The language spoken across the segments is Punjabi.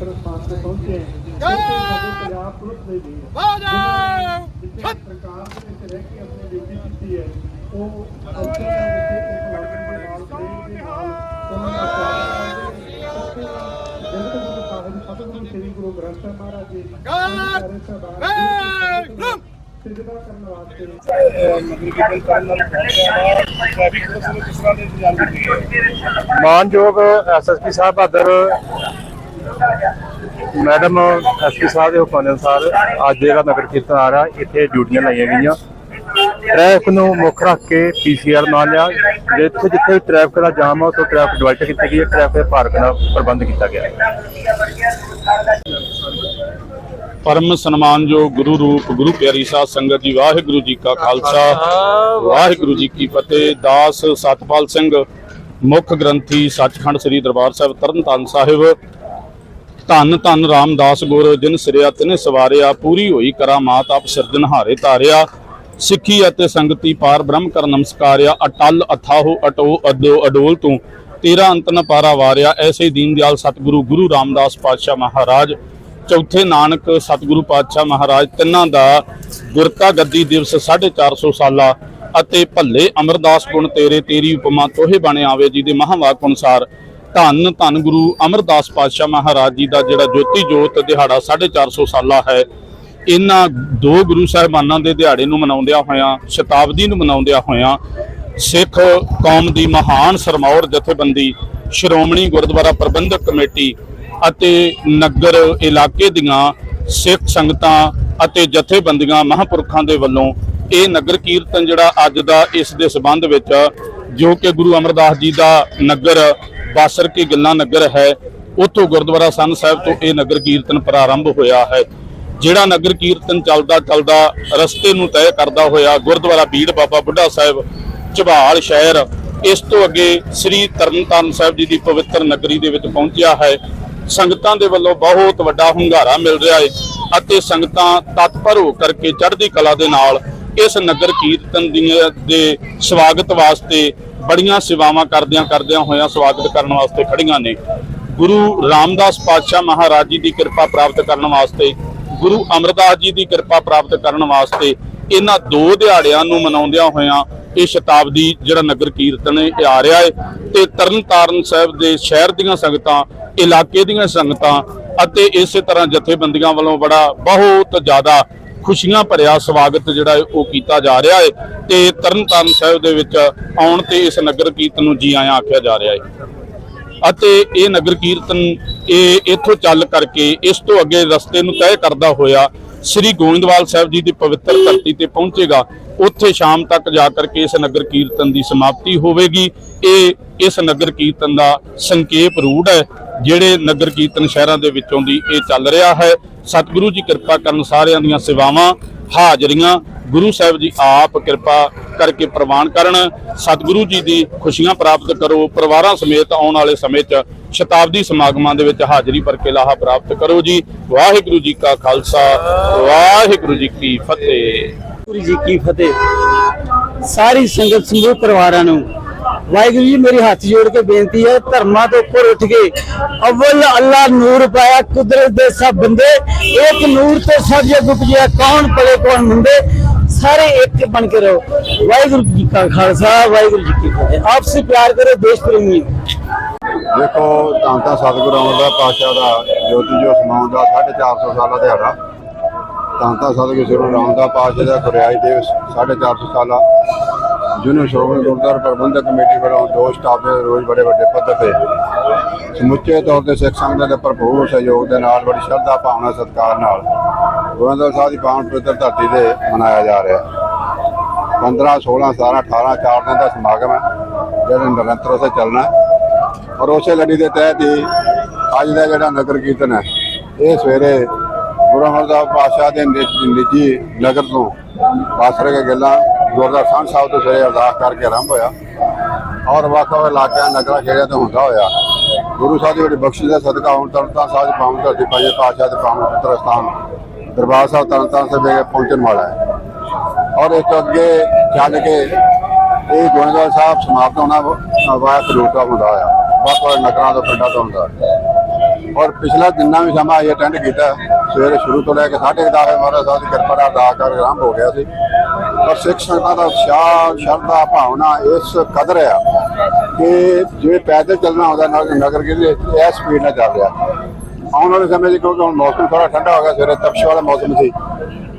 ਜੀ ਦੇ ਪਵਿੱਤਰ ਸਥਾਨ ਤੇ ਪਹੁੰਚੇ ਹਾਂ ਉੱਥੇ ਸਾਡੇ ਪੰਜਾਬ ਪੁਲਿਸ ਦੇ ਵੀ ਜਿੱਥੇ ਸਰਕਾਰ ਦੇ ਵਿੱਚ ਰਹਿ ਕੇ ਆਪਣੀ ਡਿਊਟੀ ਕੀਤੀ ਹੈ ਉਹ ਅਫਸਰ ਦੇ ਵਿੱਚ ਇੱਕ ਲਾਗਨ ਦੇ ਨਾਲ ਪ੍ਰੇਮ ਦੇ ਨਾਲ ਉਹਨਾਂ ਦਾ ਸਵਾਗਤ ਕਰਦੇ ਉੱਥੇ ਜਿੰਦ ਗੁਰੂ ਸਾਹਿਬ ਸਤਿਗੁਰੂ ਸ੍ਰੀ ਗੁਰੂ ਗ੍ਰੰਥ ਸਾਹਿਬ ਮਹਾਰਾਜ ਜੀ ਪਿਆਰੇ ਸਾਹਿਬਾਨ ਸਿਜਦਾ ਕਰਨ ਵਾਸਤੇ ਨਗਰੀ ਕੀਰਤਨ ਕਰਨ ਨਾਲ ਟ੍ਰੈਫਿਕ ਪੁਲਿਸ ਨੂੰ ਕਿਸ ਤਰ੍ਹਾਂ ਦੇ ਇੰਤਜ਼ਾਮ ਕੀਤੇ ਗਏ ਮਾਨਯੋਗ ਐਸਐਸਪੀ ਸਾਹਿਬ ਬਹਾਦਰ ਮੈਡਮ ਐਸਪੀ ਸਾਹਿਬ ਦੇ ਹੁਕਮ ਅਨੁਸਾਰ। ਅੱਜ ਜਿਹੜਾ ਨਗਰ ਕੀਰਤਨ ਆ ਰਿਹਾ, ਇੱਥੇ ਡਿਊਟੀਆਂ ਲਾਈਆਂ ਗਈਆਂ। ਟ੍ਰੈਫਿਕ ਨੂੰ ਮੁੱਖ ਰੱਖ ਕੇ ਪੀਸੀਆਰ ਨਾਲ ਲਿਆ। ਜਿੱਥੇ ਜਿੱਥੇ ਟ੍ਰੈਫਿਕ ਦਾ ਜਾਮ ਆ, ਉੱਥੇ ਟ੍ਰੈਫਿਕ ਡਿਵਾਈਡ ਕੀਤੀ ਗਈ ਹੈ। ਟ੍ਰੈਫਿਕ ਪਾਰਕ ਦਾ ਪ੍ਰਬੰਧ ਕੀਤਾ ਗਿਆ ਪਰਮ ਸਨਮਾਨਯੋਗ ਗੁਰੂ ਰੂਪ, ਗੁਰੂ ਪਿਆਰੀ ਸਾਧ ਸੰਗਤ ਜੀ, ਵਾਹਿਗੁਰੂ ਜੀ ਕਾ ਖਾਲਸਾ। ਵਾਹਿਗੁਰੂ ਜੀ ਕੀ ਫਤਿਹ। ਦਾਸ ਸਤਪਾਲ ਸਿੰਘ, ਮੁੱਖ ਗ੍ਰੰਥੀ ਸੱਚਖੰਡ ਸ੍ਰੀ ਦਰਬਾਰ ਸਾਹਿਬ, ਤਰਨਤਾਰਨ ਸਾਹਿਬ। ਧੰਨ ਧੰਨ ਰਾਮਦਾਸ ਗੁਰ, ਜਿਨ ਸਿਰਿਆ ਤਿਨੇ ਸਵਾਰਿਆ, ਪੂਰੀ ਹੋਈ ਕਰਾਮਾਤ ਆਪ ਸਿਰਜਣਹਾਰੇ ਧਾਰਿਆ। ਸਿੱਖੀ ਅਤੇ ਸੰਗਤੀ ਪਾਰ ਬ੍ਰਹਮ ਕਰ ਨਮਸਕਾਰਿਆ, ਅਟਲ ਅਥਾਹੋ ਅਟੋ ਅਡੋ ਅਡੋਲ ਤੂੰ। ਤੇਰਾ ਅੰਤ ਨ ਪਾਰਾ ਵਾਰਿਆ, ਐਸੇ ਦੀਨ ਦਿਆਲ ਸਤਿਗੁਰੂ, ਗੁਰੂ ਰਾਮਦਾਸ ਪਾਤਸ਼ਾਹ ਮਹਾਰਾਜ। ਚੌਥੇ ਨਾਨਕ ਸਤਿਗੁਰੂ ਪਾਤਸ਼ਾਹ ਮਹਾਰਾਜ, ਤਿੰਨਾਂ ਦਾ ਗੁਰਤਾ ਗੱਦੀ ਦਿਵਸ 450 ਸਾਲਾ। ਅਤੇ ਭੱਲੇ ਅਮਰਦਾਸ ਗੁਣ ਤੇਰੇ, ਤੇਰੀ ਉਪਮਾ ਤੋਹੇ ਬਣੇ ਆਵੇ ਜੀ ਦੇ ਮਹਾਵਾਕ ਅਨੁਸਾਰ ਧੰਨ ਧੰਨ ਗੁਰੂ ਅਮਰਦਾਸ ਪਾਤਸ਼ਾਹ ਮਹਾਰਾਜ ਜੀ ਦਾ ਜਿਹੜਾ ਜੋਤੀ ਜੋਤ ਦਿਹਾੜਾ 450 ਸਾਲਾ ਹੈ। ਇਹਨਾਂ ਦੋ ਗੁਰੂ ਸਾਹਿਬਾਨਾਂ ਦੇ ਦਿਹਾੜੇ ਨੂੰ ਮਨਾਉਂਦਿਆਂ ਹੋਇਆਂ, ਸ਼ਤਾਬਦੀ ਨੂੰ ਮਨਾਉਂਦਿਆਂ ਹੋਇਆਂ, ਸਿੱਖ ਕੌਮ ਦੀ ਮਹਾਨ ਸਰਮੌਰ ਜਥੇਬੰਦੀ, ਸ਼੍ਰੋਮਣੀ ਗੁਰਦੁਆਰਾ ਪ੍ਰਬੰਧਕ ਕਮੇਟੀ ਅਤੇ ਨਗਰ ਇਲਾਕੇ ਦੀਆਂ ਸਿੱਖ ਸੰਗਤਾਂ ਅਤੇ ਜਥੇਬੰਦੀਆਂ ਮਹਾਂਪੁਰਖਾਂ ਦੇ ਵੱਲੋਂ ਇਹ ਨਗਰ ਕੀਰਤਨ ਜਿਹੜਾ ਅੱਜ ਦਾ ਇਸ ਦੇ ਸਬੰਧ ਵਿੱਚ ਜੋ ਕਿ ਗੁਰੂ ਅਮਰਦਾਸ ਜੀ ਦਾ ਨਗਰ, ਬਾਸਰ ਕੀ ਗੱਲਾਂ ਨਗਰ ਹੈ, ਉੱਥੋਂ ਗੁਰਦੁਆਰਾ ਸੰਨ ਸਾਹਿਬ ਤੋਂ ਇਹ ਨਗਰ ਕੀਰਤਨ ਪ੍ਰਾਰੰਭ ਹੋਇਆ ਹੈ। ਜਿਹੜਾ ਨਗਰ ਕੀਰਤਨ ਚੱਲਦਾ ਚੱਲਦਾ ਰਸਤੇ ਨੂੰ ਤੈਅ ਕਰਦਾ ਹੋਇਆ ਗੁਰਦੁਆਰਾ ਬੀੜ ਬਾਬਾ ਬੁੱਢਾ ਸਾਹਿਬ, ਝਬਾਲ ਸ਼ਹਿਰ, ਇਸ ਤੋਂ ਅੱਗੇ ਸ੍ਰੀ ਤਰਨਤਾਰਨ ਸਾਹਿਬ ਜੀ ਦੀ ਪਵਿੱਤਰ ਨਗਰੀ ਦੇ ਵਿੱਚ ਪਹੁੰਚਿਆ ਹੈ। ਸੰਗਤਾਂ ਦੇ ਵੱਲੋਂ ਬਹੁਤ ਵੱਡਾ ਹੁੰਗਾਰਾ ਮਿਲ ਰਿਹਾ ਹੈ ਅਤੇ ਸੰਗਤਾਂ ਤਤਪਰ ਹੋ ਕਰਕੇ ਚੜ੍ਹਦੀ ਕਲਾ ਦੇ ਨਾਲ ਇਸ ਨਗਰ ਕੀਰਤਨ ਦੀਆਂ ਦੇ ਸਵਾਗਤ ਵਾਸਤੇ ਬੜੀਆਂ ਸੇਵਾਵਾਂ ਕਰਦਿਆਂ ਕਰਦਿਆਂ ਹੋਇਆਂ ਸਵਾਗਤ ਕਰਨ ਵਾਸਤੇ ਖੜੀਆਂ ਨੇ। ਗੁਰੂ ਰਾਮਦਾਸ ਪਾਤਸ਼ਾਹ ਮਹਾਰਾਜ ਜੀ ਦੀ ਕਿਰਪਾ ਪ੍ਰਾਪਤ ਕਰਨ ਵਾਸਤੇ, ਗੁਰੂ ਅਮਰਦਾਸ ਜੀ ਦੀ ਕਿਰਪਾ ਪ੍ਰਾਪਤ ਕਰਨ ਵਾਸਤੇ ਇਹਨਾਂ ਦੋ ਦਿਹਾੜਿਆਂ ਨੂੰ ਮਨਾਉਂਦਿਆਂ ਹੋਇਆਂ ਇਹ ਸ਼ਤਾਬਦੀ ਜਿਹੜਾ ਨਗਰ ਕੀਰਤਨ ਹੈ ਇਹ ਆ ਰਿਹਾ ਹੈ ਤੇ ਤਰਨਤਾਰਨ ਸਾਹਿਬ ਦੇ ਸ਼ਹਿਰ ਦੀਆਂ ਸੰਗਤਾਂ, ਇਲਾਕੇ ਦੀਆਂ ਸੰਗਤਾਂ ਅਤੇ ਇਸੇ ਤਰ੍ਹਾਂ ਜਥੇਬੰਦੀਆਂ ਵੱਲੋਂ ਬੜਾ ਬਹੁਤ ਜ਼ਿਆਦਾ ਖੁਸ਼ੀਆਂ ਭਰਿਆ ਸਵਾਗਤ ਜਿਹੜਾ ਹੈ ਉਹ ਕੀਤਾ ਜਾ ਰਿਹਾ ਹੈ ਤੇ ਤਰਨਤਾਰਨ ਸਾਹਿਬ ਦੇ ਵਿੱਚ ਆਉਣ ਤੇ ਇਸ ਨਗਰ ਕੀਰਤਨ ਨੂੰ ਜੀ ਆਇਆਂ ਆਖਿਆ ਜਾ ਰਿਹਾ ਹੈ। ਅਤੇ ਇਹ ਨਗਰ ਕੀਰਤਨ ਇਹ ਇੱਥੋਂ ਚੱਲ ਕਰਕੇ ਇਸ ਤੋਂ ਅੱਗੇ ਰਸਤੇ ਨੂੰ ਤੈਅ ਕਰਦਾ ਹੋਇਆ ਸ੍ਰੀ ਗੋਇੰਦਵਾਲ ਸਾਹਿਬ ਜੀ ਦੀ ਪਵਿੱਤਰ ਧਰਤੀ ਤੇ ਪਹੁੰਚੇਗਾ, ਉੱਥੇ ਸ਼ਾਮ ਤੱਕ ਜਾ ਕਰਕੇ ਇਸ ਨਗਰ ਕੀਰਤਨ ਦੀ ਸਮਾਪਤੀ ਹੋਵੇਗੀ। ਇਹ ਇਸ ਨਗਰ ਕੀਰਤਨ ਦਾ ਸੰਖੇਪ ਰੂਟ ਹੈ ਜਿਹੜੇ ਨਗਰ ਕੀਰਤਨ ਸ਼ਹਿਰਾਂ ਦੇ ਵਿੱਚੋਂ ਦੀ ਇਹ ਚੱਲ ਰਿਹਾ ਹੈ। ਸਤਿਗੁਰੂ ਜੀ ਕਿਰਪਾ ਕਰਨ ਸਾਰਿਆਂ ਦੀਆਂ ਸੇਵਾਵਾਂ ਹਾਜ਼ਰੀਆਂ। ਗੁਰੂ ਸਾਹਿਬ ਜੀ ਆਪ ਕਿਰਪਾ ਕਰਕੇ ਪ੍ਰਵਾਨ ਕਰਨ। ਸਤਿਗੁਰੂ ਜੀ ਦੀ ਖੁਸ਼ੀਆਂ ਪ੍ਰਾਪਤ ਕਰੋ। ਪਰਿਵਾਰਾਂ ਸਮੇਤ ਆਉਣ ਵਾਲੇ ਸਮੇਂ 'ਚ ਸ਼ਤਾਬਦੀ ਸਮਾਗਮਾਂ ਦੇ ਵਿੱਚ ਹਾਜ਼ਰੀ ਭਰ ਕੇ ਲਾਹਾ ਪ੍ਰਾਪਤ ਕਰੋ ਜੀ। ਵਾਹਿਗੁਰੂ ਜੀ ਕਾ ਖਾਲਸਾ। ਵਾਹਿਗੁਰੂ ਜੀ ਕੀ ਫਤਿਹ। ਵਾਹਿਗੁਰੂ ਜੀ ਕੀ ਫਤਿਹ। ਸਾਰੀ ਸੰਗਤ ਸਮੂਹ ਪਰਿਵਾਰਾਂ ਨੂੰ ਵਾਹਿਗੁਰੂ ਜੀ, ਮੇਰੀ ਹੱਥ ਜੋੜ ਕੇ ਬੇਨਤੀ ਹੈ, ਧਰਮਾਂ ਤੋਂ ਉੱਪਰ ਉੱਠ ਕੇ ਅਵਲ ਅੱਲਾ ਨੂਰ ਪਾਇਆ, ਕੁਦਰਤ ਦੇ ਸਭ ਬੰਦੇ, ਇੱਕ ਨੂਰ ਤੋਂ ਸਭ ਜਗ ਉਪਜਿਆ ਕੌਣ ਪਲੇ, ਕੌਣ ਮੁੰਡੇ, ਸਾਰੇ ਇੱਕ ਬਣ ਕੇ ਰਹੋ। ਵਾਹਿਗੁਰੂ ਜੀ ਕਾ ਖਾਲਸਾ, ਵਾਹਿਗੁਰੂ ਜੀ ਕੀ ਫਤਿਹ। ਆਪਸੇ ਪਿਆਰ ਕਰੋ, ਦੇਸ਼ ਪ੍ਰੇਮੀ ਦੇਖੋ ਤਾਂ ਤਾਂ ਸਤਿਗੁਰੂ ਅਮਰਦਾਸ ਪਾਤਸ਼ਾਹ ਦਾ, ਜੋਤੀ ਜੋ ਸਮਾਉਣ ਦਾ 450 ਸਾਲਾ ਦਿਹਾੜਾ। ਤਾਂ ਤਾਂ ਸਤਿਗੁਰੂ ਸ੍ਰੀ ਰਾਮਦਾਸ ਪਾਤਸ਼ਾਹ ਦਾ ਗੁਰਿਆਈ ਦਿਵਸ 450 ਸਾਲਾ। ਜਿਹਨੂੰ ਸ਼੍ਰੋਮਣੀ ਗੁਰਦੁਆਰਾ ਪ੍ਰਬੰਧਕ ਕਮੇਟੀ ਵੱਲੋਂ ਦੋ ਸਟਾਫ ਦੇ ਰੋਜ਼ ਬੜੇ ਵੱਡੇ ਪੱਧਰ ਤੇ ਸਮੁੱਚੇ ਤੌਰ ਤੇ ਸਿੱਖ ਸੰਗਤ ਦੇ ਭਰਪੂਰ ਸਹਿਯੋਗ ਦੇ ਨਾਲ ਬੜੀ ਸ਼ਰਧਾ ਭਾਵਨਾ ਸਤਿਕਾਰ ਨਾਲ ਗੋਬਿੰਦਵਾਲ ਸਾਹਿਬ ਦੀ ਪਾਵਨ ਪਵਿੱਤਰ ਧਰਤੀ ਤੇ ਮਨਾਇਆ ਜਾ ਰਿਹਾ। ਹੈ 15 16 17 18 ਚਾਰ ਦਿਨ ਦਾ ਸਮਾਗਮ ਹੈ, ਜਿਹੜਾ ਨਿਰੰਤਰ ਉਸੇ ਚੱਲਣਾ ਔਰ ਉਸੇ ਲੜੀ ਦੇ ਤਹਿਤ ਹੀ ਅੱਜ ਦਾ ਜਿਹੜਾ ਨਗਰ ਕੀਰਤਨ ਹੈ, ਇਹ ਸਵੇਰੇ ਗੁਰੂ ਅਮਰਦਾਸ ਪਾਤਸ਼ਾਹ ਦੇ ਨਿ- ਨਿੱਜੀ ਨਗਰ ਤੋਂ ਬਾਸਰੇ ਕੇ ਗੱਲਾਂ ਗੁਰਦੁਆਰਾ ਸਾਹਿਬ ਸਾਹਿਬ ਤੋਂ ਸਵੇਰੇ ਅਰਦਾਸ ਕਰਕੇ ਆਰੰਭ ਹੋਇਆ। ਔਰ ਵੱਖ ਵੱਖ ਇਲਾਕਿਆਂ, ਨਗਰਾਂ ਖੇੜਿਆਂ ਤੋਂ ਹੁੰਦਾ ਹੋਇਆ। ਗੁਰੂ ਸਾਹਿਬ ਦੀ ਵੱਡੀ ਬਖਸ਼ਿਸ਼ ਦਾ ਸਦਕਾ ਹੁਣ ਤਰਨਤਾਰਨ ਸਾਹਿਬ ਦੇ ਪਾਵਨ ਧਰਤੀ ਪੰਜੇ ਪਾਤਸ਼ਾਹ ਦੇ ਪਾਵਨ ਪਵਿੱਤਰ ਸਥਾਨ ਦਰਬਾਰ ਸਾਹਿਬ ਤਰਨਤਾਰਨ ਸਾਹਿਬ ਵਿਖੇ ਪਹੁੰਚਣ ਵਾਲਾ ਹੈ। ਔਰ ਇਸ ਤੋਂ ਅੱਗੇ ਚੱਲ ਕੇ ਇਹ ਗੋਇੰਦਵਾਲ ਸਾਹਿਬ ਸਮਾਪਤ ਹੋਣਾ ਵਾਇਆ ਖਡੂਰ ਸਾਹਿਬ ਹੁੰਦਾ ਆ ਵੱਖ ਵੱਖ ਨਗਰਾਂ ਤੋਂ, ਪਿੰਡਾਂ ਤੋਂ ਹੁੰਦਾ ਔਰ ਪਿਛਲਾ ਜਿੰਨਾ ਵੀ ਸਮਾਂ ਅਸੀਂ ਅਟੈਂਡ ਕੀਤਾ, ਸਵੇਰੇ ਸ਼ੁਰੂ ਤੋਂ ਲੈ ਕੇ 10:30 ਵਜੇ ਮਹਾਰਾਜ ਸਾਹਿਬ ਦੀ ਕਿਰਪਾ ਨਾਲ ਅਰਦਾਸ ਕਰ ਆਰੰਭ ਹੋ ਗਿਆ ਸੀ। ਪਰ ਸਿੱਖ ਸੰਗਤਾਂ ਦਾ ਉਤਸ਼ਾਹ, ਸ਼ਰਧਾ, ਭਾਵਨਾ ਇਸ ਕਦਰ ਆ ਕਿ ਜਿਵੇਂ ਪੈਦਲ ਚੱਲਣਾ ਹੁੰਦਾ ਨਗਰ ਨਗਰ ਇਸ ਸਪੀਡ ਨਾਲ ਚੱਲ ਰਿਹਾ। ਆਉਣ ਵਾਲੇ ਸਮੇਂ 'ਚ ਕਿਉਂਕਿ ਹੁਣ ਮੌਸਮ ਥੋੜਾ ਠੰਡਾ ਹੋ ਗਿਆ, ਸਵੇਰੇ ਤਪਸ਼ ਵਾਲਾ ਮੌਸਮ ਸੀ,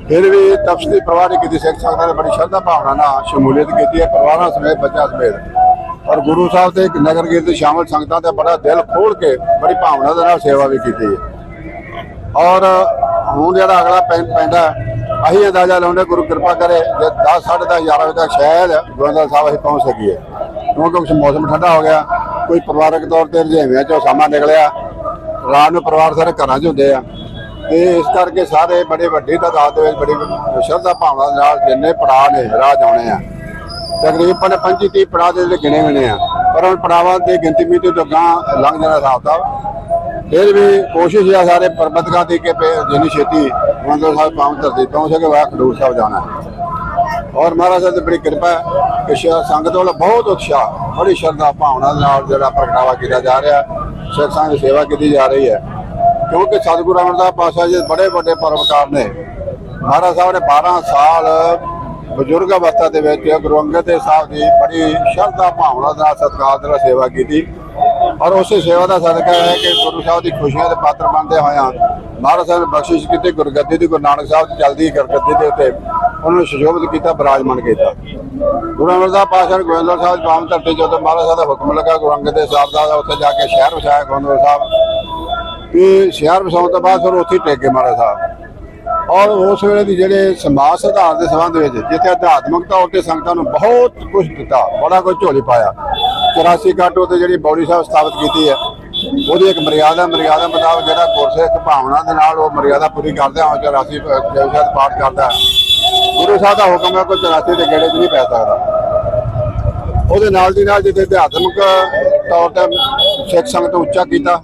ਫਿਰ ਵੀ ਤਪਸ਼ ਦੀ ਪਰਵਾਹ ਨਹੀਂ ਕੀਤੀ, ਸਿੱਖ ਸੰਗਤਾਂ ਨੇ ਬੜੀ ਸ਼ਰਧਾ ਭਾਵਨਾ ਨਾਲ ਸ਼ਮੂਲੀਅਤ ਕੀਤੀ ਹੈ, ਪਰਿਵਾਰਾਂ ਸਮੇਤ, ਬੱਚਿਆਂ ਸਮੇਤ। ਔਰ ਗੁਰੂ ਸਾਹਿਬ ਦੇ ਨਗਰ ਕੀਰਤਨ ਸ਼ਾਮਲ ਸੰਗਤਾਂ ਤੇ ਬੜਾ ਦਿਲ ਖੋਲ ਕੇ ਬੜੀ ਭਾਵਨਾ ਦੇ ਨਾਲ ਸੇਵਾ ਵੀ ਕੀਤੀ ਹੈ। ਔਰ ਹੁਣ ਜਿਹੜਾ ਅਗਲਾ ਪੈਂ- ਪੈਂਦਾ ਅਸੀਂ ਅੰਦਾਜ਼ਾ ਲਾਉਂਦੇ ਗੁਰੂ ਕਿਰਪਾ ਕਰੇ ਜੇ 10 10:30 11 ਵਜੇ ਤੱਕ ਸ਼ਾਇਦ ਗੁਰਦੁਆਰਾ ਸਾਹਿਬ ਅਸੀਂ ਪਹੁੰਚ ਸਕੀਏ। ਕਿਉਂਕਿ ਕੁਛ ਮੌਸਮ ਠੰਡਾ ਹੋ ਗਿਆ, ਕੋਈ ਪਰਿਵਾਰਕ ਤੌਰ ਤੇ ਰੁਝੇਵਿਆਂ ਚੋਂ ਸਮਾਂ ਨਿਕਲਿਆ, ਰਾਤ ਨੂੰ ਪਰਿਵਾਰ ਸਾਰੇ ਘਰਾਂ 'ਚ ਹੁੰਦੇ ਆ। ਤੇ ਇਸ ਕਰਕੇ ਸਾਰੇ ਬੜੇ ਵੱਡੀ ਤਾਦਾਦ ਦੇ ਵਿੱਚ ਬੜੀ ਸ਼ਰਧਾ ਭਾਵਨਾ ਦੇ ਨਾਲ ਜਿੰਨੇ ਪੜਾਅ ਨੇ, ਰਾਹ ਆਉਣੇ ਆ। ਤਕਰੀਬਨ 25 30 ਪੜਾਅ ਦੇ ਜਿਹੜੇ ਗਿਣੇ ਹੋਣੇ ਆ। ਪਰ ਹੁਣ ਪੜਾਵਾਂ ਦੀ ਗਿਣਤੀ ਵਿੱਚ ਤੋਂ ਲੰਘ ਜਾਣਾ ਹਿਸਾਬ ਦਾ ਫਿਰ ਵੀ ਕੋਸ਼ਿਸ਼ ਆ ਸਾਰੇ ਪ੍ਰਬੰਧਕਾਂ ਦੀ ਕਿ ਜਿੰਨੀ ਛੇਤੀ ਮੰਦਰ ਸਾਹਿਬ ਪਹੁੰਚ ਧਰਤੀ ਪਹੁੰਚ ਸਕੇ ਵਾ ਖਡੂਰ ਸਾਹਿਬ ਜਾਣਾ ਔਰ ਮਹਾਰਾਜ ਸਾਹਿਬ ਦੀ ਬੜੀ ਕਿਰਪਾ ਹੈ ਕਿ ਸ਼- ਸੰਗਤ ਵੱਲੋਂ ਬਹੁਤ ਉਤਸ਼ਾਹ, ਬੜੀ ਸ਼ਰਧਾ, ਭਾਵਨਾ ਦੇ ਨਾਲ ਜਿਹੜਾ ਪ੍ਰਗਟਾਵਾ ਕੀਤਾ ਜਾ ਰਿਹਾ ਸਿੱਖ ਸੰਗਤ ਸੇਵਾ ਕੀਤੀ ਜਾ ਰਹੀ ਹੈ। ਕਿਉਂਕਿ ਸਤਿਗੁਰੂ ਅਮਰਦਾਸ ਪਾਤਸ਼ਾਹ ਜੀ ਬੜੇ ਵੱਡੇ ਪਰਮਕਾਰ ਨੇ। ਮਹਾਰਾਜ ਸਾਹਿਬ ਨੇ 12 ਸਾਲ ਬਜ਼ੁਰਗ ਅਵਸਥਾ ਦੇ ਵਿੱਚ ਗੁਰੂ ਅੰਗਦ ਦੇਵ ਸਾਹਿਬ ਦੀ ਬੜੀ ਸ਼ਰਧਾ, ਭਾਵਨਾ ਦੇ ਨਾਲ ਸਤਿਕਾਰ ਦੇ ਨਾਲ ਸੇਵਾ ਕੀਤੀ। ਔਰ ਉਸੇ ਸੇਵਾ ਦਾ ਸਦਕਾ ਹੈ ਕਿ ਗੁਰੂ ਸਾਹਿਬ ਦੀ ਖੁਸ਼ੀਆਂ ਦੇ ਪਾਤਰ ਬਣਦੇ ਹੋਇਆਂ ਮਹਾਰਾਜ ਸਾਹਿਬ ਨੇ ਬਖਸ਼ਿਸ਼ ਕੀਤੀ ਗੁਰਗੱਦੀ ਦੀ, ਗੁਰੂ ਨਾਨਕ ਸਾਹਿਬ ਦੀ ਚੱਲਦੀ ਗੁਰਗੱਦੀ ਦੇ ਉੱਤੇ ਉਹਨਾਂ ਨੂੰ ਸੁਸ਼ੋਭਿਤ ਕੀਤਾ, ਬਰਾਜਮਾਨ ਕੀਤਾ। ਗੁਰੂ ਅਮਰਦਾਸ ਪਾਤਸ਼ਾਹ ਨੇ ਗੋਬਿੰਦਵਾਲ ਸਾਹਿਬ ਪਾਵਨ ਧਰਤੀ ਜਦੋਂ ਮਹਾਰਾਜ ਸਾਹਿਬ ਦਾ ਹੁਕਮ ਲੱਗਾ, ਗੁਰੂ ਅੰਗਦ ਦੇਵ ਸਾਹਿਬ ਦਾ, ਉੱਥੇ ਜਾ ਕੇ ਸ਼ਹਿਰ ਵਸਾਇਆ ਗੋਬਿੰਦਵਾਲ ਸਾਹਿਬ। ਵੀ ਸ਼ਹਿਰ ਵਸਾਉਣ ਤੋਂ ਬਾਅਦ ਫਿਰ ਉੱਥੇ ਹੀ ਟੇਕ ਗਏ ਮਹਾਰਾਜ ਸਾਹਿਬ। ਔਰ ਉਸ ਵੇਲੇ ਦੀ ਜਿਹੜੇ ਸਮਾਜ ਸੁਧਾਰ ਦੇ ਸੰਬੰਧ ਵਿੱਚ, ਜਿੱਥੇ ਅਧਿਆਤਮਿਕ ਤੌਰ ਤੇ ਸੰਗਤਾਂ ਨੂੰ ਬਹੁਤ ਕੁਝ ਦਿੱਤਾ, ਬੜਾ ਕੁਝ ਝੋਲੀ ਪਾਇਆ 84 ਕਾਟੋ ਤੇ ਜਿਹੜੀ ਬੌੜੀ ਸਾਹਿਬ ਸਥਾਪਿਤ ਕੀਤੀ ਹੈ, ਉਹਦੀ ਇੱਕ ਮਰਿਆਦਾ ਮਰਿਆਦਾ ਮੁਤਾਬਕ ਜਿਹੜਾ ਗੁਰਸਿੱਖ ਭਾਵਨਾ ਦੇ ਨਾਲ ਉਹ ਮਰਿਆਦਾ ਪੂਰੀ ਕਰਦੇ ਆ 84 ਜਪਜੀ ਪਾਠ ਕਰਦਾ ਹੈ। ਗੁਰੂ ਸਾਹਿਬ ਦਾ ਹੁਕਮ ਹੈ ਕੋਈ 84 ਦੇ ਗੇੜੇ 'ਚ ਨਹੀਂ ਪੈ ਸਕਦਾ। ਉਹਦੇ ਨਾਲ ਦੀ ਨਾਲ ਜਿੱਥੇ ਅਧਿਆਤਮਿਕ ਤੌਰ ਤੇ ਸਿੱਖ ਸੰਗਤ ਉੱਚਾ ਕੀਤਾ,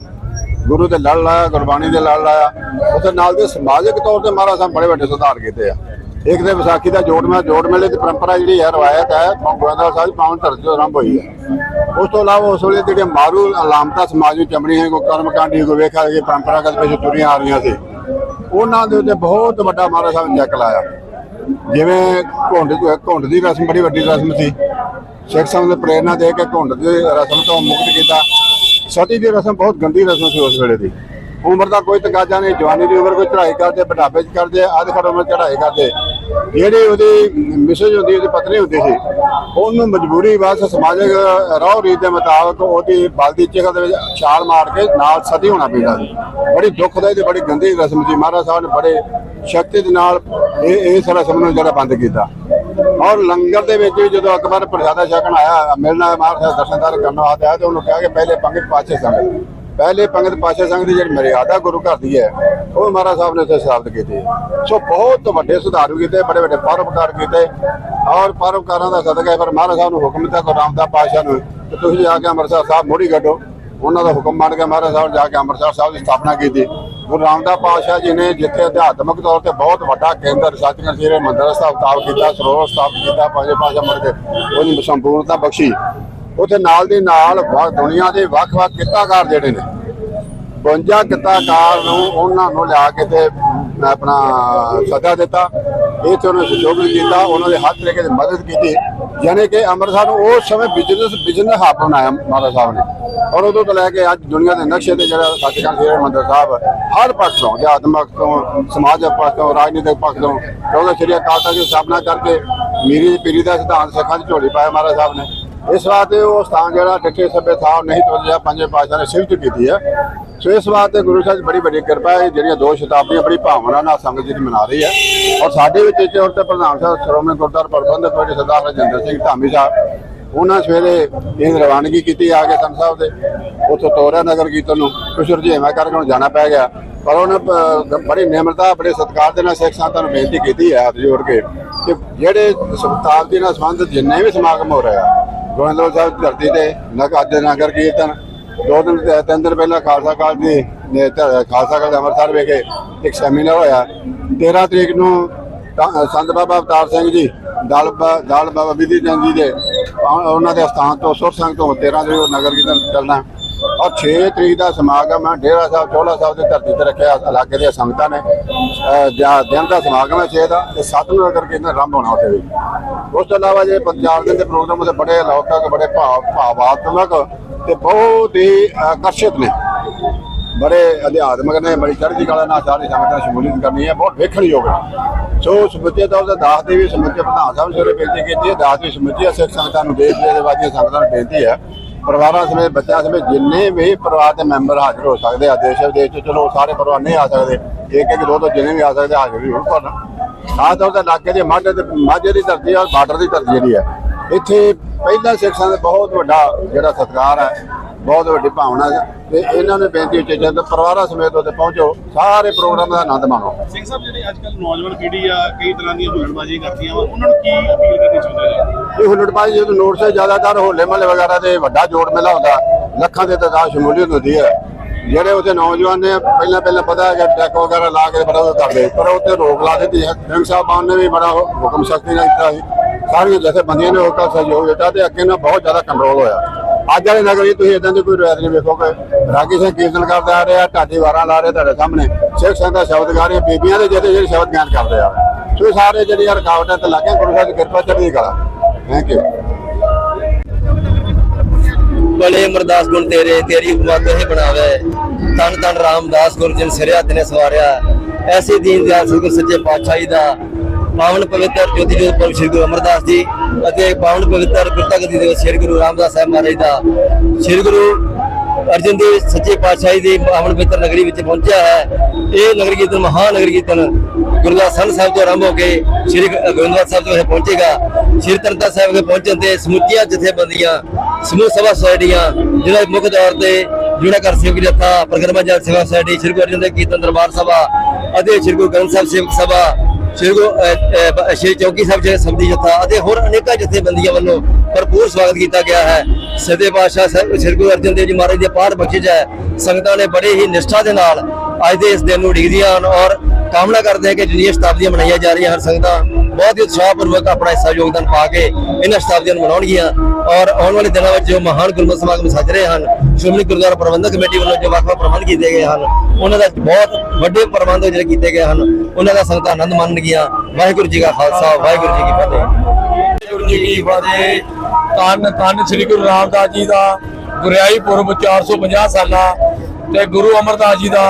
ਗੁਰੂ ਦੇ ਲੜ ਲਾਇਆ, ਗੁਰਬਾਣੀ ਦੇ ਲੜ ਲਾਇਆ, ਉਹਦੇ ਨਾਲ ਦੇ ਸਮਾਜਿਕ ਤੌਰ ਤੇ ਮਹਾਰਾਜ ਸਾਹਿਬ ਬੜੇ ਵੱਡੇ ਸੁਧਾਰ ਕੀਤੇ ਆ। ਇੱਕ ਤੇ ਵਿਸਾਖੀ ਦਾ ਜੋੜ ਮੇਲਾ ਜੋੜ ਮੇਲੇ ਦੀ ਪਰੰਪਰਾ ਜਿਹੜੀ ਹੈ, ਰਵਾਇਤ ਹੈ ਗੁਰਦੁਆਰਾ ਸਾਹਿਬ ਪਾਵਨ ਧਰਤੀ ਤੋਂ ਆਰੰਭ ਹੋਈ ਹੈ। ਉਸ ਤੋਂ ਇਲਾਵਾ ਉਸ ਵੇਲੇ ਜਿਹੜੀਆਂ ਮਾਰੂ ਅਲਾਮਤਾ ਸਮਾਜ ਵਿੱਚ ਚਮੜੀਆਂ ਕੋਈ ਕਰਮਕਾਂਡੀ ਕੋਈ ਵੇਖਿਆ ਕਿ ਪਰੰਪਰਾਗਤ ਵਿੱਚ ਤੁਰੀਆਂ ਆ ਰਹੀਆਂ ਸੀ, ਉਹਨਾਂ ਦੇ ਉੱਤੇ ਬਹੁਤ ਵੱਡਾ ਮਹਾਰਾਜ ਸਾਹਿਬ ਨੇ ਚੈੱਕ ਲਾਇਆ। ਜਿਵੇਂ ਘੁੰਡ ਘੁੰਡ ਦੀ ਰਸਮ, ਬੜੀ ਵੱਡੀ ਰਸਮ ਸੀ। ਸਿੱਖ ਸੰਗਤ ਦੇ ਪ੍ਰੇਰਣਾ ਦੇ ਕੇ ਘੁੰਡ ਦੀ ਰਸਮ ਤੋਂ ਮੁਕਤ ਕੀਤਾ। ਸਤੀ ਦੀ ਰਸਮ ਬਹੁਤ ਗੰਦੀ ਰਸਮ ਸੀ ਉਸ ਵੇਲੇ ਦੀ। ਉਮਰ ਦਾ ਕੋਈ ਤਕਾਜ਼ਾ ਨਹੀਂ, ਜਵਾਨੀ ਦੀ ਉਮਰ ਕੋਈ ਚੜਾਈ ਕਰਦੇ, ਬੁਢਾਪੇ 'ਚ ਕਰਦੇ, ਅੱਧ ਖੜ ਉਮਰ ਚੜਾਈ ਕਰਦੇ। ਜਿਹੜੀ ਉਹਦੀ ਮਿਸਜ ਹੁੰਦੀ, ਉਹਦੀ ਪਤਨੀ ਹੁੰਦੀ ਸੀ, ਉਹਨੂੰ ਮਜਬੂਰੀ ਬਸ ਸਮਾਜਿਕ ਰੌ ਰੀਤ ਦੇ ਮੁਤਾਬਕ ਉਹਦੀ ਬਲਦੀ ਚਿਖਲ ਦੇ ਵਿੱਚ ਛਾਲ ਮਾਰ ਕੇ ਨਾਲ ਸਦੀ ਹੋਣਾ ਪੈਂਦਾ ਸੀ। ਬੜੀ ਦੁੱਖਦਾਈ ਤੇ ਬੜੀ ਗੰਦੀ ਰਸਮ ਸੀ। ਮਹਾਰਾਜ ਸਾਹਿਬ ਨੇ ਬੜੇ ਸ਼ਕਤੀ ਦੇ ਨਾਲ ਇਹ ਇਸ ਰਸਮ ਨੂੰ ਜਿਹੜਾ ਬੰਦ ਕੀਤਾ। ਔਰ ਲੰਗਰ ਦੇ ਵਿੱਚ ਵੀ ਜਦੋਂ ਅਕਬਰ ਪ੍ਰਸ਼ਾਦਾ ਛਕਣ ਆਇਆ, ਮਿਲਣਾ, ਮਹਾਰਾਜ ਦਰਸ਼ਨ ਕਰਨ ਵਾਸਤੇ ਆਇਆ ਤੇ ਉਹਨੂੰ ਕਿਹਾ ਕਿ ਪਹਿਲੇ ਪੰਗਤ ਪਾਛੇ ਸੰਗਤ ਪਹਿਲੇ ਪੰਗਤ ਪਾਛੇ ਸਿੰਘ ਦੀ ਜਿਹੜੀ ਮਰਿਆਦਾ ਗੁਰੂ ਘਰ ਦੀ ਹੈ, ਉਹ ਮਹਾਰਾਜ ਸਾਹਿਬ ਨੇ ਉੱਥੇ ਸਥਾਪਿਤ ਕੀਤੀ ਸੋ ਬਹੁਤ ਵੱਡੇ ਸੁਧਾਰ ਕੀਤੇ, ਬੜੇ ਵੱਡੇ ਪਰਉਪਕਾਰ ਕੀਤੇ ਔਰ ਪਰਉਪਕਾਰਾਂ ਦਾ ਸਦਕਾ ਹੈ, ਪਰ ਸਾਹਿਬ ਨੂੰ ਹੁਕਮ ਦਿੱਤਾ, ਗੁਰੂ ਰਾਮਦਾਸ ਪਾਤਸ਼ਾਹ ਨੂੰ ਕਿ ਤੁਸੀਂ ਜਾ ਕੇ ਅੰਮ੍ਰਿਤਸਰ ਸਾਹਿਬ ਮੋੜੀ ਕੱਢੋ। ਉਹਨਾਂ ਦਾ ਹੁਕਮ ਮੰਨ ਕੇ ਮਹਾਰਾਜ ਸਾਹਿਬ ਜਾ ਕੇ ਅੰਮ੍ਰਿਤਸਰ ਸਾਹਿਬ ਦੀ ਸਥਾਪਨਾ ਕੀਤੀ। ਗੁਰੂ ਰਾਮਦਾਸ ਪਾਤਸ਼ਾਹ ਜੀ ਨੇ ਜਿੱਥੇ ਅਧਿਆਤਮਿਕ ਤੌਰ ਤੇ ਬਹੁਤ ਵੱਡਾ ਕੇਂਦਰ ਸੱਚਖੰਡ ਸ੍ਰੀ ਮੰਦਰ ਸਥਾਪਿਤ ਕੀਤਾ, ਸਰੋਵਰ ਸਥਾਪਿਤ ਕੀਤਾ ਪੰਜੇ ਪਾਸ਼ਾ ਮਰ ਕੇ ਉਹਦੀ ਸੰਪੂਰਨਤਾ ਬਖਸ਼ੀ। ਉੱਥੇ ਨਾਲ ਦੀ ਨਾਲ ਵ- ਦੁਨੀਆ ਦੇ ਵੱਖ-ਵੱਖ ਕਿੱਤਾਕਾਰ ਜਿਹੜੇ ਨੇ 52 ਕਿੱਤਾਕਾਰ ਨੂੰ ਉਹਨਾਂ ਨੂੰ ਲਿਆ ਕੇ ਤੇ ਆਪਣਾ ਸੱਦਾ ਦਿੱਤਾ। ਇਹ ਤੇ ਉਹਨੇ ਸੁਸ਼ੋਭਿਤ ਕੀਤਾ, ਉਹਨਾਂ ਦੇ ਹੱਥ ਲੈ ਕੇ ਮਦਦ ਕੀਤੀ। ਯਾਨੀ ਕਿ ਅੰਮ੍ਰਿਤਸਰ ਨੂੰ ਉਸ ਸਮੇਂ ਬਿਜ਼ਨਸ ਬਿਜ਼ਨਸ ਹੱਬ ਬਣਾਇਆ ਮਹਾਰਾਜ ਸਾਹਿਬ ਨੇ। ਔਰ ਉਦੋਂ ਤੋਂ ਲੈ ਕੇ ਅੱਜ ਦੁਨੀਆ ਦੇ ਨਕਸ਼ੇ ਤੇ ਜਿਹੜਾ ਸੱਚਖੰਡ ਸ੍ਰੀ ਮੰਦਰ ਸਾਹਿਬ ਹਰ ਪੱਖ ਤੋਂ ਅਧਿਆਤਮਕ ਤੋਂ ਸਮਾਜਿਕ ਪੱਖ ਤੋਂ ਰਾਜਨੀਤਿਕ ਪੱਖ ਤੋਂ ਕਿਉਂਕਿ ਸ੍ਰੀ ਅਕਾਲ ਤਖਤ ਦੀ ਸਥਾਪਨਾ ਕਰਕੇ ਮੀਰੀ ਪੀਰੀ ਦਾ ਸਿਧਾਂਤ ਸਿੱਖਾਂ ਦੀ ਝੋਲੀ ਪਾਇਆ ਮਹਾਰਾਜ ਸਾਹਿਬ ਨੇ। ਇਸ ਵਾਸਤੇ ਉਹ ਸਥਾਨ ਜਿਹੜਾ ਡਿੱਠੇ ਸੱਭੇ ਥਾਂ ਨਹੀਂ ਤੁਰਿਆ ਪੰਜੇ ਪਾਤਸ਼ਾਹ ਨੇ ਸਿਫਤ ਕੀਤੀ ਹੈ। ਸੋ ਇਸ ਵਾਸਤੇ ਗੁਰੂ ਸਾਹਿਬ ਦੀ ਬੜੀ ਵੱਡੀ ਕਿਰਪਾ ਹੈ, ਜਿਹੜੀਆਂ ਦੋ ਸ਼ਤਾਬਦੀਆਂ ਬੜੀ ਭਾਵਨਾ ਨਾਲ ਸੰਗਤ ਜੀ ਮਨਾ ਰਹੀ ਹੈ। ਔਰ ਸਾਡੇ ਵਿੱਚ ਇੱਥੇ ਔਰ ਤੇ ਪ੍ਰਧਾਨ ਸਾਹਿਬ ਸ਼੍ਰੋਮਣੀ ਗੁਰਦੁਆਰਾ ਪ੍ਰਬੰਧਕ ਕਮੇਟੀ ਸਰਦਾਰ ਰਜਿੰਦਰ ਸਿੰਘ ਧਾਮੀ ਸਾਹਿਬ, ਉਹਨਾਂ ਸਵੇਰੇ ਇਹ ਰਵਾਨਗੀ ਕੀਤੀ ਆ ਕੇ ਸੰਤ ਸਾਹਿਬ ਦੇ। ਉੱਥੋਂ ਤੋਰਿਆ ਨਗਰ ਕੀਰਤਨ ਨੂੰ ਕੁਛ ਰੁਝੇਵਾਂ ਕਰਕੇ ਉਹਨੂੰ ਜਾਣਾ ਪੈ ਗਿਆ। ਪਰ ਉਹਨੇ ਬੜੀ ਨਿਮਰਤਾ, ਬੜੇ ਸਤਿਕਾਰ ਦੇ ਨਾਲ ਸਿੱਖ ਸੰਤਾਂ ਨੂੰ ਬੇਨਤੀ ਕੀਤੀ ਹੈ ਹੱਥ ਜੋੜ ਕੇ ਕਿ ਜਿਹੜੇ ਸ਼ਤਾਬਦੀ ਨਾਲ ਸੰਬੰਧਿਤ ਜਿੰਨੇ ਵੀ ਸਮਾਗਮ ਹੋ ਰਹੇ ਆ ਗੋਬਿੰਦਵਾਲ ਸਾਹਿਬ ਧਰਤੀ ਤੇ ਨਗ ਅੱਜ ਨਗਰ ਕੀਰਤਨ, ਦੋ ਦਿਨ ਤਿੰਨ ਦਿਨ ਪਹਿਲਾਂ ਖਾਲਸਾ ਕਾਲਜ ਦੀ ਨੇ ਧਰ- ਖਾਲਸਾ ਕਾਲਜ ਅੰਮ੍ਰਿਤਸਰ ਵਿਖੇ ਇੱਕ ਸੈਮੀਨਾਰ ਹੋਇਆ। 13 ਤਰੀਕ ਨੂੰ ਸੰਤ ਬਾਬਾ ਅਵਤਾਰ ਸਿੰਘ ਜੀ, ਦਲ ਬਾ- ਦਲ ਬਾਬਾ ਵਿਧੀ ਚੰਦ ਜੀ ਦੇ ਉਹਨਾਂ ਦੇ ਸਥਾਨ ਤੋਂ ਸੁਰ ਸੰਗ ਤੋਂ 13 ਤਰੀਕ ਨੂੰ ਨਗਰ ਕੀਰਤਨ ਚੱਲਣਾ ਔਰ 6 ਤਰੀਕ ਦਾ ਸਮਾਗਮ ਹੈ, ਡੇਰਾ ਸਾਹਿਬ, ਚੋਲਾ ਸਾਹਿਬ ਦੀ ਧਰਤੀ ਤੇ ਰੱਖਿਆ ਇਲਾਕੇ ਦੀਆਂ ਸੰਗਤਾਂ ਨੇ। ਜਾਂ ਦਿਨ ਦਾ ਸਮਾਗਮ ਹੈ 6 ਦਾ, ਤੇ 7 ਨੂੰ ਨਗਰ ਕੀਰਤਨ ਆਰੰਭ ਹੋਣਾ ਉੱਥੇ ਵੀ। ਉਸ ਤੋਂ ਇਲਾਵਾ ਜੇ ਪੰਜਾਬ ਦੇ ਪ੍ਰੋਗਰਾਮ ਉਹਦੇ ਬੜੇ ਲੌਕਿਕ ਬੜੇ ਭਾਵ, ਭਾਵਾਤਮਕ ਤੇ ਬਹੁਤ ਹੀ ਆਕਰਸ਼ਿਤ ਨੇ। ਬੜੇ ਅਧਿਆਤਮਕ ਨੇ, ਬੜੀ ਚੜ੍ਹਦੀ ਕਲਾ ਨਾਲ ਸਾਰੀ ਸੰਗਤਾਂ ਸ਼ਮੂਲੀਅਤ ਕਰਨੀ ਹੈ, ਬਹੁਤ ਵੇਖਣਯੋਗ ਹੈ ਸੋ ਸਮੁੱਚੇ ਤੌਰ ਤੇ ਦਾਸ ਦੇ ਵੀ ਸਮੁੱਚੇ ਪ੍ਰਧਾਨ ਸਾਹਿਬ ਸਵੇਰੇ ਬੇਨਤੀ ਕੀਤੀ ਹੈ, ਦਾਸ ਦੀ ਸਮੁੱਚੀ ਸਿੱਖ ਸੰਗਤਾਂ ਨੂੰ ਦੇਸ਼ ਦੇ ਵਾਜੀਆਂ ਸੰਗਤਾਂ ਨੂੰ ਬੇਨਤੀ ਹੈ ਪਰਿਵਾਰਾਂ ਸਮੇਤ, ਬੱਚਿਆਂ ਸਮੇਤ ਜਿੰਨੇ ਵੀ ਪਰਿਵਾਰ ਦੇ ਮੈਂਬਰ ਹਾਜ਼ਰ ਹੋ ਸਕਦੇ ਆ, ਦੇਸ਼ ਵਿਦੇਸ਼ ਚ, ਚਲੋ ਸਾਰੇ ਪਰਿਵਾਰ ਨਹੀਂ ਆ ਸਕਦੇ, ਇੱਕ ਇੱਕ, ਦੋ ਦੋ ਜਿੰਨੇ ਵੀ ਆ ਸਕਦੇ ਹਾਜ਼ਰ ਵੀ ਹੋਣ, ਪਰ ਖਾਸ ਤੌਰ ਤੇ ਇਲਾਕੇ ਦੇ ਮਾਝੇ ਤੇ ਮਾਝੇ ਦੀ ਧਰਤੀ ਔਰ ਬਾਰਡਰ ਦੀ ਧਰਤੀ ਜਿਹੜੀ ਹੈ ਇੱਥੇ ਪਹਿਲਾਂ ਸਿੱਖਾਂ ਦਾ ਬਹੁਤ ਵੱਡਾ ਜਿਹੜਾ ਸਤਿਕਾਰ ਹੈ ਬਹੁਤ ਵੱਡੀ ਭਾਵਨਾ ਹੈ ਤੇ ਇਹਨਾਂ ਨੇ ਬੇਨਤੀ ਉੱਚੀ ਜਦ ਪਰਿਵਾਰਾਂ ਸਮੇਤ ਉੱਥੇ ਪਹੁੰਚੋ ਸਾਰੇ ਪ੍ਰੋਗਰਾਮ ਦਾ ਆਨੰਦ ਮਾਣੋ। ਸਿੰਘ ਸਾਹਿਬ ਜਿਹੜੇ ਅੱਜ ਕੱਲ ਨੌਜਵਾਨ ਪੀੜ੍ਹੀ ਆ ਕਈ ਤਰ੍ਹਾਂ ਦੀਆਂ ਹੁਲੜਬਾਜ਼ੀਆਂ ਕਰਦੀਆਂ ਵਾ ਉਹਨਾਂ ਨੂੰ ਕੀ ਅਪੀਲ ਕਰਨੀ ਚਾਹੁੰਦੇ ਨੇ? ਇਹ ਹੁੱਲੜਬਾਜ਼ੀ ਜਦੋਂ ਨੋਟ ਸੇ ਜ਼ਿਆਦਾਤਰ ਹੋਲੇ ਮਹੱਲੇ ਵਗੈਰਾ ਦੇ ਵੱਡਾ ਜੋੜ ਮੇਲਾ ਹੁੰਦਾ ਲੱਖਾਂ ਦੇ ਤਾਦਾਦ ਸ਼ਮੂਲੀਅਤ ਹੁੰਦੀ ਹੈ। ਜਿਹੜੇ ਉੱਥੇ ਨੌਜਵਾਨ ਨੇ ਪਹਿਲਾਂ ਪਹਿਲਾਂ ਪਤਾ ਹੈ ਕਿ ਟੈਕ ਵਗੈਰਾ ਲਾ ਕੇ ਬੜਾ ਉਹ ਕਰਦੇ ਪਰ ਉੱਥੇ ਰੋਕ ਲਾ ਦਿੱਤੀ ਹੈ। ਸਿੰਘ ਸਾਹਿਬਾਨ ਨੇ ਵੀ ਬੜਾ ਹੁਕਮ ਸ਼ਕਤੀ ਨਾਲ ਕੀਤਾ ਸੀ। ਸਾਰੀਆਂ ਜਥੇਬੰਦੀਆਂ ਨੇ ਉਹਦਾ ਸਹਿਯੋਗ ਦਿੱਤਾ ਤੇ ਅੱਗੇ ਨਾਲ ਬਹੁਤ ਜ਼ਿਆਦਾ ਕੰਟਰੋਲ ਹੋਇਆ। ਅੱਜ ਵਾਲੇ ਨਗਰ ਤੁਸੀਂ ਇਦਾਂ ਦੀ ਕੋਈ ਰਿਵਾਇਤ ਨਹੀਂ ਵੇਖੋਗੇ। ਰਾਗੀ ਸਿੰਘ ਕੀਰਤਨ ਕਰਦੇ ਆ ਰਹੇ ਆ ਢਾਡੀ ਵਾਰਾਂ ਲਾ ਰਹੇ ਤੁਹਾਡੇ ਸਾਹਮਣੇ। ਸਿੱਖ ਸੰਗਤ ਦਾ ਸ਼ਬਦ ਗਾ ਰਹੇ, ਬੀਬੀਆਂ ਦੇ ਜਿਹੜੇ ਜਿਹੜੇ ਸ਼ਬਦ ਗਿਆਨ ਕਰਦੇ ਆ। ਸੋ ਸਾਰੇ ਜਿਹੜੀਆਂ ਰੁਕਾਵਟਾਂ ਤੇ ਲੱਗੀਆਂ ਗੁਰੂ ਸਾਹਿਬ ਦੀ ਕਿਰਪਾ ਚੜ੍ਹਦੀ ਕਲਾ। ਥੈਂਕ ਯੂ ਬੜੇ ਅਮਰਦਾਸ ਗੁਣ ਤੇਰੇ, ਤੇਰੀ ਉਪਮਾ ਤੋਹੇ ਬਣਾਵੇ। ਤਨ ਤਨ ਰਾਮਦਾਸ ਗੁਰ ਜਿਨ ਸਿਰਿਆ ਤਨੇ ਸਵਾਰਿਆ। ਐਸੇ ਦੀਨ ਦਿਆਲ ਸਤਿਗੁਰ ਸੱਚੇ ਪਾਤਸ਼ਾਹੀ ਦਾ। ਪਾਵਨ ਪਵਿੱਤਰ ਜੋਤੀ ਜੋਤ ਪੁਰਬ ਸ੍ਰੀ ਗੁਰੂ ਅਮਰਦਾਸ ਜੀ। ਅਤੇ ਪਾਵਨ ਪਵਿੱਤਰ ਗੁਰਤਗਦੀ ਦੇ ਸ੍ਰੀ ਗੁਰੂ ਰਾਮਦਾਸ ਸਾਹਿਬ ਮਹਾਰਾਜ ਦਾ। ਸ੍ਰੀ ਗੁਰੂ ਅਰਜਨ ਦੇਵ ਸੱਚੇ ਪਾਤਸ਼ਾਹੀ ਦੀ ਪਾਵਨ ਪਵਿੱਤਰ ਨਗਰੀ ਵਿੱਚ ਪਹੁੰਚਿਆ ਹੈ। ਇਹ ਨਗਰ ਕੀਰਤਨ ਮਹਾਨ ਨਗਰ ਕੀਰਤਨ ਗੁਰਦੁਆਰਾ ਸੰਤ ਸਾਹਿਬ ਤੋਂ ਆਰੰਭ ਹੋ ਕੇ ਸ੍ਰੀ ਗੋਬਿੰਦਵਾਲ ਸਾਹਿਬ ਤੋਂ ਪਹੁੰਚੇਗਾ। ਸ੍ਰੀ ਤਰਤਾ ਸਾਹਿਬ ਦੇ ਪਹੁੰਚਣ ਤੇ ਸਮੁੱਚੀਆਂ ਜਥੇਬੰਦੀਆਂ, ਸਮੂਹ ਸਭਾ ਸੁਸਾਇਟੀਆਂ ਜਿਹੜਾ ਮੁੱਖ ਤੌਰ ਤੇ ਜੁੜਾ ਕਰ ਸੇਵਕ ਜਥਾ ਪ੍ਰਗਰਮਾ ਜਲ ਸੇਵਾ ਸੁਸਾਇਟੀ, ਸ੍ਰੀ ਗੁਰੂ ਅਰਜਨ ਦੇਵ ਕੀਰਤਨ ਦਰਬਾਰ ਸਭਾ ਅਤੇ ਸ੍ਰੀ ਗੁਰੂ ਗ੍ਰੰਥ ਸਾਹਿਬ ਸੇਵਕ ਸਭਾ ਸ੍ਰੀ ਗੁਰੂ ਸ੍ਰੀ ਚੌਕੀ ਸਾਹਿਬ ਜੀ ਸੰਬੰਧੀ ਜਥਾ ਅਤੇ ਹੋਰ ਅਨੇਕਾਂ ਜਥੇਬੰਦੀਆਂ ਵੱਲੋਂ ਭਰਪੂਰ ਸਵਾਗਤ ਕੀਤਾ ਗਿਆ ਹੈ। ਸਦੇ ਪਾਤਸ਼ਾਹ ਸ੍ਰੀ ਗੁਰੂ ਅਰਜਨ ਦੇਵ ਜੀ ਮਹਾਰਾਜ ਦੇ ਪਾਠ ਬਖਸ਼ਿਸ਼ ਹੈ ਸੰਗਤਾਂ ਨੇ ਬੜੇ ਹੀ ਨਿਸ਼ਠਾ ਦੇ ਨਾਲ ਅੱਜ ਦੇ ਇਸ ਦਿਨ ਨੂੰ ਉਡੀਕਦੀਆਂ ਹਨ ਔਰ ਕਾਮਨਾ ਕਰਦੇ ਹਾਂ ਕਿ ਜਿੰਨੀਆਂ ਸ਼ਤਾਬਦੀਆਂ ਮਨਾਈਆਂ ਜਾ ਰਹੀਆਂ ਹਰ ਸੰਗਤਾਂ ਬਹੁਤ ਹੀ ਉਤਸ਼ਾਹਪੂਰਵਕ ਆਪਣਾ ਹਿੱਸਾ ਯੋਗਦਾਨ ਪਾ ਕੇ ਇਹਨਾਂ ਸ਼ਤਾਬਦੀਆਂ ਨੂੰ ਮਨਾਉਣਗੀਆਂ। ਔਰ ਆਉਣ ਵਾਲੇ ਦਿਨਾਂ ਵਿੱਚ ਜੋ ਮਹਾਨ ਗੁਰਮਤਿ ਸਮਾਗਮ ਸੱਜ ਰਹੇ ਹਨ, ਸ਼੍ਰੋਮਣੀ ਗੁਰਦੁਆਰਾ ਪ੍ਰਬੰਧਕ ਕਮੇਟੀ ਵੱਲੋਂ ਜੋ ਵੱਖ-ਵੱਖ ਪ੍ਰਬੰਧ ਕੀਤੇ ਗਏ ਹਨ, ਉਹਨਾਂ ਦਾ ਬਹੁਤ ਵੱਡੇ ਪ੍ਰਬੰਧ ਜਿਹੜੇ ਕੀਤੇ ਗਏ ਹਨ, ਉਹਨਾਂ ਦਾ ਸੰਗਤਾਂ ਆਨੰਦ ਮਾਣਨਗੀਆਂ ਵਾਹਿਗੁਰੂ ਜੀ ਕਾ ਖਾਲਸਾ, ਵਾਹਿਗੁਰੂ ਜੀ ਕੀ ਫਤਿਹ। ਵਾਹਿਗੁਰੂ ਜੀ ਕੀ ਫਤਿਹ। ਧੰਨ ਧੰਨ ਸ੍ਰੀ ਗੁਰੂ ਰਾਮਦਾਸ ਜੀ ਦਾ ਗੁਰਿਆਈ ਪੁਰਬ 450 ਸਾਲਾ ਤੇ ਗੁਰੂ ਅਮਰਦਾਸ ਜੀ ਦਾ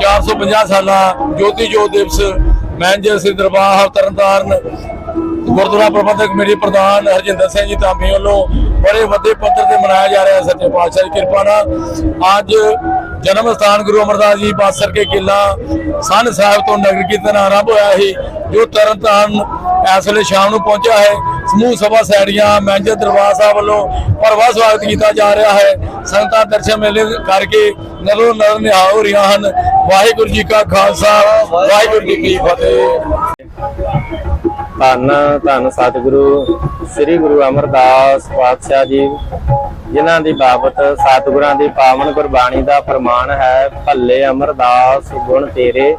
450 ਸਾਲਾ ਜੋਤੀ ਜੋਤ ਦਿਵਸ। ਮੈਨੇਜਰ ਸ੍ਰੀ ਦਰਬਾਰ ਤਰਨਤਾਰਨ ਗੁਰਦੁਆਰਾ ਪ੍ਰਬੰਧਕ ਕਮੇਟੀ ਪ੍ਰਧਾਨ ਹਰਜਿੰਦਰ ਸਿੰਘ ਜੀ ਧਾਮੀ ਵੱਲੋਂ ਬੜੇ ਵੱਡੇ ਪੱਧਰ ਤੇ ਮਨਾਇਆ ਜਾ ਰਿਹਾ ਸੱਚੇ ਪਾਤਸ਼ਾਹ ਦੀ ਕਿਰਪਾ ਨਾਲ। ਅੱਜ ਜਨਮ ਸਥਾਨ ਗੁਰੂ ਅਮਰਦਾਸ ਜੀ ਬਾਸਰ ਕੇ ਕਿਲਾ ਸੰਨ ਸਾਹਿਬ ਤੋਂ ਨਗਰ ਕੀਰਤਨ ਆਰੰਭ ਹੋਇਆ ਸੀ, ਜੋ ਤਰਨਤਾਰਨ ਇਸ ਵੇਲੇ ਸ਼ਾਮ ਨੂੰ ਪਹੁੰਚਿਆ ਹੈ। ਸਮੂਹ ਸਭਾ ਸੈੜੀਆਂ, ਮੈਨੇਜਰ ਦਰਬਾਰ ਸਾਹਿਬ ਵੱਲੋਂ ਭਰਵਾ ਸਵਾਗਤ ਕੀਤਾ ਜਾ ਰਿਹਾ ਹੈ। ਸੰਗਤਾਂ ਦਰਸ਼ਨ ਮੇਲੇ ਕਰਕੇ ਨਰੋ ਨਰ ਨਿਹਾਲ ਹੋ ਰਹੀਆਂ ਹਨ। ਵਾਹਿਗੁਰੂ ਜੀ ਕਾ ਖਾਲਸਾ, ਵਾਹਿਗੁਰੂ ਜੀ ਕੀ ਫਤਿਹ। ਧੰਨ ਧੰਨ ਸਤਿਗੁਰੂ, ਸ੍ਰੀ ਗੁਰੂ ਅਮਰਦਾਸ ਪਾਤਸ਼ਾਹ ਜੀ, ਜਿਨ੍ਹਾਂ ਦੀ ਬਾਬਤ ਸਤਿਗੁਰਾਂ ਦੀ ਪਾਵਨ ਗੁਰਬਾਣੀ ਦਾ ਫਰਮਾਨ ਹੈ, ਭੱਲੇ ਅਮਰਦਾਸ, ਗੁਣ ਤੇਰੇ,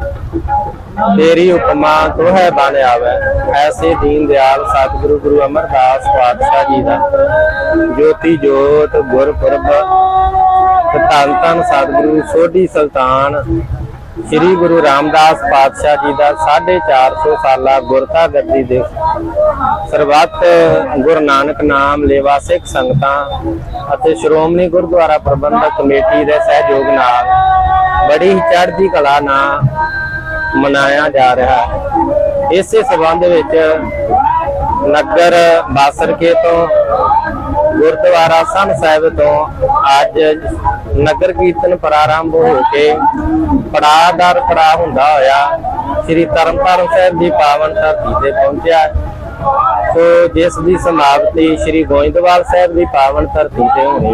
ਤੇਰੀ ਉਪਮਾ ਤੋਹੈ ਬਣ ਆਵੇ। ਐਸੇ ਦੀਨ ਦਿਆਲ ਸਤਿਗੁਰੂ, ਗੁਰੂ ਅਮਰਦਾਸ ਪਾਤਸ਼ਾਹ ਜੀ ਦਾ। ਜੋਤੀ ਜੋਤ, ਗੁਰਪੁਰਬ ਤੇ ਧੰਨ ਧੰਨ ਸਤਿਗੁਰੂ, ਸੋਢੀ ਸੁਲਤਾਨ ਸ੍ਰੀ ਗੁਰੂ ਰਾਮਦਾਸ ਪਾਤਸ਼ਾਹ ਜੀ ਦਾ 450 ਸਾਲਾ ਗੁਰਤਾ ਗੱਦੀ ਦੇ ਸਰਬੱਤ ਗੁਰੂ ਨਾਨਕ ਨਾਮ ਲੇਵਾ ਸਿੱਖ ਸੰਗਤਾਂ ਅਤੇ ਸ਼੍ਰੋਮਣੀ ਗੁਰਦੁਆਰਾ ਪ੍ਰਬੰਧਕ ਕਮੇਟੀ ਦੇ ਸਹਿਯੋਗ ਨਾਲ ਬੜੀ ਹੀ ਚੜ੍ਹਦੀ ਕਲਾ ਨਾਲ ਮਨਾਇਆ ਜਾ ਰਿਹਾ ਹੈ। ਇਸੇ ਸਬੰਧ ਵਿੱਚ ਨਗਰ ਬਾਸਰਕੇ ਤੋਂ ਗੁਰਦੁਆਰਾ ਸੰਨ ਸਾਹਿਬ ਤੋਂ ਅੱਜ ਨਗਰ ਕੀਰਤਨ ਪ੍ਰਾਰੰਭ ਹੋ ਕੇ ਪੜਾਦਰ ਪੜਾ ਹੁੰਦਾ ਹੋਇਆ, ਸ੍ਰੀ ਤਰਨਤਾਰਨ ਸਾਹਿਬ ਦੀ ਪਾਵਨ ਧਰਤੀ ਤੇ ਪਹੁੰਚਿਆ। ਸੋ ਜਿਸ ਦੀ ਸਮਾਪਤੀ ਸ੍ਰੀ ਗੋਇੰਦਵਾਲ ਸਾਹਿਬ ਦੀ ਪਾਵਨ ਧਰਤੀ ਤੇ ਹੋਣੀ,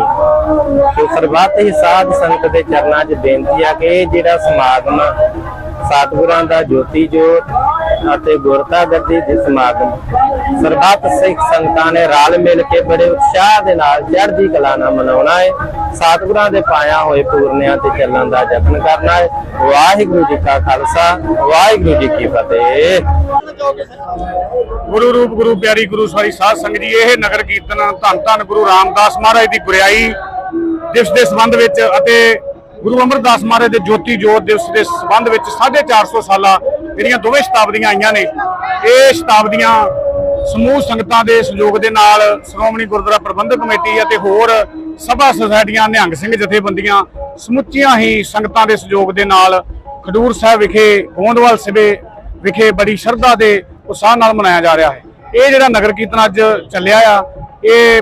ਸੋ ਸਰਬੱਤ ਹੀ ਸਾਧ ਸੰਗਤ ਦੇ ਚਰਨਾਂ 'ਚ ਬੇਨਤੀ ਆ ਕਿ ਇਹ ਜਿਹੜਾ ਸਮਾਗਮ ਸਤਿਗੁਰਾਂ ਦਾ ਜੋਤੀ ਜੋਤ ਅਤੇ ਗੁਰਤਾ ਗੱਦੀ ਦੇ ਸਮਾਗਮ ਸਰਬੱਤ ਸਿੱਖ ਸੰਗਤਾਂ ਨੇ ਰਲ ਮਿਲ ਕੇ ਬੜੇ ਉਤਸ਼ਾਹ ਦੇ ਨਾਲ ਚੜ੍ਹਦੀ ਕਲਾ ਨਾਲ ਮਨਾਉਣਾ ਹੈ। ਸਤਿਗੁਰਾਂ ਦੇ ਪਾਇਆ ਹੋਏ ਪੂਰਨਿਆਂ ਤੇ ਚੱਲਣ ਦਾ ਯਤਨ ਕਰਨਾ ਹੈ। ਵਾਹਿਗੁਰੂ ਜੀ ਕਾ ਖਾਲਸਾ, ਵਾਹਿਗੁਰੂ ਜੀ ਕੀ ਫਤਿਹ। ਗੁਰੂ ਰੂਪ, ਗੁਰੂ ਪਿਆਰੀ, ਗੁਰੂ ਸਾਰੀ ਸਾਧ ਸੰਗਤ ਜੀ, ਇਹ ਨਗਰ ਕੀਰਤਨ ਧੰਨ ਧੰਨ ਗੁਰੂ ਰਾਮਦਾਸ ਮਹਾਰਾਜ ਦੀ ਗੁਰਿਆਈ ਦਿਵਸ ਦੇ ਸੰਬੰਧ ਵਿੱਚ ਅਤੇ ਗੁਰੂ ਅਮਰਦਾਸ ਮਹਾਰਾਜ ਦੇ ਜੋਤੀ ਜੋਤ ਦਿਵਸ ਦੇ ਸੰਬੰਧ ਵਿੱਚ 450 ਸਾਲਾ ਜਿਹੜੀਆਂ ਦੋਵੇਂ ਸ਼ਤਾਬਦੀਆਂ ਆਈਆਂ ਨੇ, ਇਹ ਸ਼ਤਾਬਦੀਆਂ ਸਮੂਹ ਸੰਗਤਾਂ ਦੇ ਸਹਿਯੋਗ ਦੇ ਨਾਲ ਸ਼੍ਰੋਮਣੀ ਗੁਰਦੁਆਰਾ ਪ੍ਰਬੰਧਕ ਕਮੇਟੀ ਅਤੇ ਹੋਰ ਸਭਾ ਸੁਸਾਇਟੀਆਂ, ਨਿਹੰਗ ਸਿੰਘ ਜਥੇਬੰਦੀਆਂ ਸਮੁੱਚੀਆਂ ਹੀ ਸੰਗਤਾਂ ਦੇ ਸਹਿਯੋਗ ਦੇ ਨਾਲ ਖਡੂਰ ਸਾਹਿਬ ਵਿਖੇ ਗੋਂਦਵਾਲ ਸਿਵੇ ਵਿਖੇ ਬੜੀ ਸ਼ਰਧਾ ਦੇ ਉਤਸ਼ਾਹ ਨਾਲ ਮਨਾਇਆ ਜਾ ਰਿਹਾ ਹੈ। ਇਹ ਜਿਹੜਾ ਨਗਰ ਕੀਰਤਨ ਅੱਜ ਚੱਲਿਆ ਆ, ਇਹ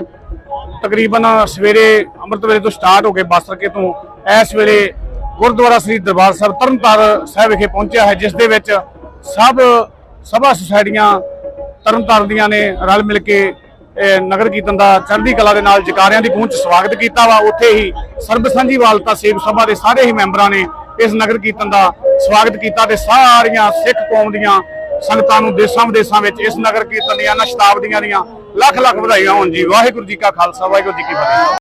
ਤਕਰੀਬਨ ਸਵੇਰੇ ਅੰਮ੍ਰਿਤ ਵੇਲੇ ਤੋਂ ਸਟਾਰਟ ਹੋ ਕੇ ਬੱਸ ਰਕੇ ਤੋਂ, ਇਸ ਵੇਲੇ ਗੁਰਦੁਆਰਾ ਸ੍ਰੀ ਦਰਬਾਰ ਸਾਹਿਬ ਤਰਨਤਾਰਨ ਸਾਹਿਬ ਵਿਖੇ ਪਹੁੰਚਿਆ ਹੈ, ਜਿਸ ਦੇ ਵਿੱਚ ਸਭ ਸਭਾ ਸੁਸਾਇਟੀਆਂ ਤਰਨਤਾਰਨ ਦੀਆਂ ਨੇ ਰਲ ਮਿਲ ਕੇ ਨਗਰ ਕੀਰਤਨ ਦਾ ਚੜ੍ਹਦੀ ਕਲਾ ਦੇ ਨਾਲ ਜਕਾਰਿਆਂ ਦੀ ਪਹੁੰਚ ਸਵਾਗਤ ਕੀਤਾ ਵਾ। ਉੱਥੇ ਹੀ ਸਰਬ ਸਾਂਝੀ ਵਾਲਤਾ ਸੇਵ ਸਭਾ ਦੇ ਸਾਰੇ ਹੀ ਮੈਂਬਰਾਂ ਨੇ ਇਸ ਨਗਰ ਕੀਰਤਨ ਦਾ ਸਵਾਗਤ ਕੀਤਾ ਤੇ ਸਾਰੀਆਂ ਸਿੱਖ ਕੌਮ ਦੀਆਂ ਸੰਗਤਾਂ ਨੂੰ ਦੇਸ਼ਾਂ ਵਿਦੇਸ਼ਾਂ ਵਿੱਚ ਇਸ ਨਗਰ ਕੀਰਤਨ ਦੀਆਂ, ਨਾ ਸ਼ਤਾਬਦੀਆਂ ਦੀਆਂ ਲੱਖ ਲੱਖ ਵਧਾਈਆਂ ਹੋਣ ਜੀ। ਵਾਹਿਗੁਰੂ ਜੀ ਕਾ ਖਾਲਸਾ, ਵਾਹਿਗੁਰੂ ਜੀ ਕੀ ਫਤਿਹ।